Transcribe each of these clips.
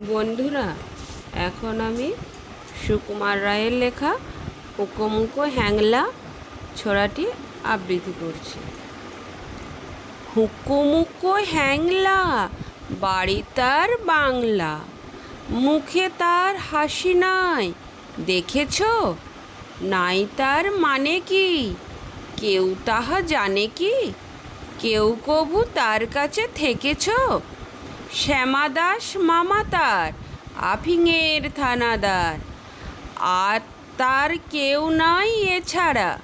বন্ধুরা, এখন আমি সুকুমার রায়ের লেখা উকোমুকো হ্যাংলা ছড়াটি আবৃত্তি করছি। হুকুমুকো হ্যাংলা, বাড়ি তার বাংলা, মুখে তার হাসি নাই, দেখেছ? নাই তার মানে কি? কেউ তাহা জানে কি? কেউ কবু তার কাছে থেকেছ? শ্যামাদাস মামা তার আফিংয়ের থানাদার। আর তার কেউ নাই এছাড়া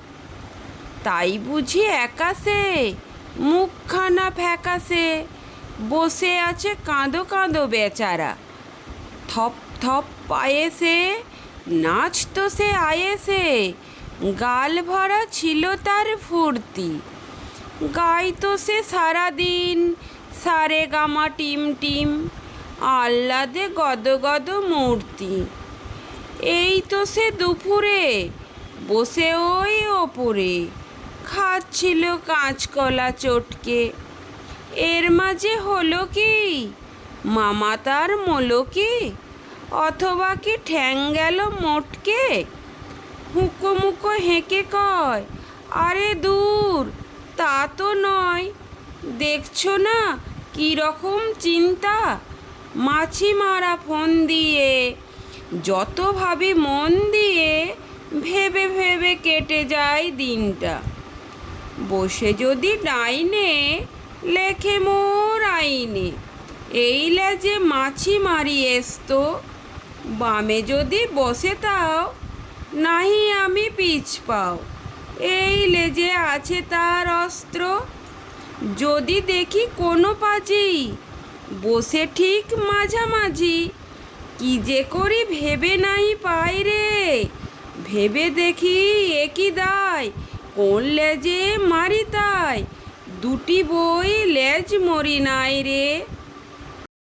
তাই বুঝি একাসে মুখখানা ফ্যাকাসে বসে আছে কাঁদো কাঁদো বেচারা। থপ থপ পায়েসে, নাচ তো সে আয়েসে, গাল ভরা ছিল তার ফুর্তি। গাইতো সে সারাদিন সারে গামা টিম টিম, আহ্লাদে গদ গদ মূর্তি। এই তো সে দুপুরে, বসে ওই ওপরে। খাচ্ছিল কাঁচকলা চটকে। এর মাঝে হলো কি? মামা তার মলো কি অথবা কি ঠ্যাং গেল মোটকে? হুঁকো মুকো হেঁকে কয়, আরে দূর, তা তো নয়। দেখছ না কী রকম চিন্তা? মাছি মারা ফোন দিয়ে যত ভাবি মন দিয়ে ভেবে ভেবে কেটে যায় দিনটা। বসে যদি ডাইনে লেখে মোর আইনে, এই লেজে মাছি মারি এসতো। বামে যদি বসে তাও, নাহি আমি পিছ পাও। এই লেজে আছে তার অস্ত্র। যদি দেখি কোনো পাজি, বসে ঠিক মাঝামাঝি, কি যে করি ভেবে নাই পাই রে। ভেবে দেখি একই দায়, কোন লেজে মারি তাই, দুটি বই লেজ মরি নাই রে।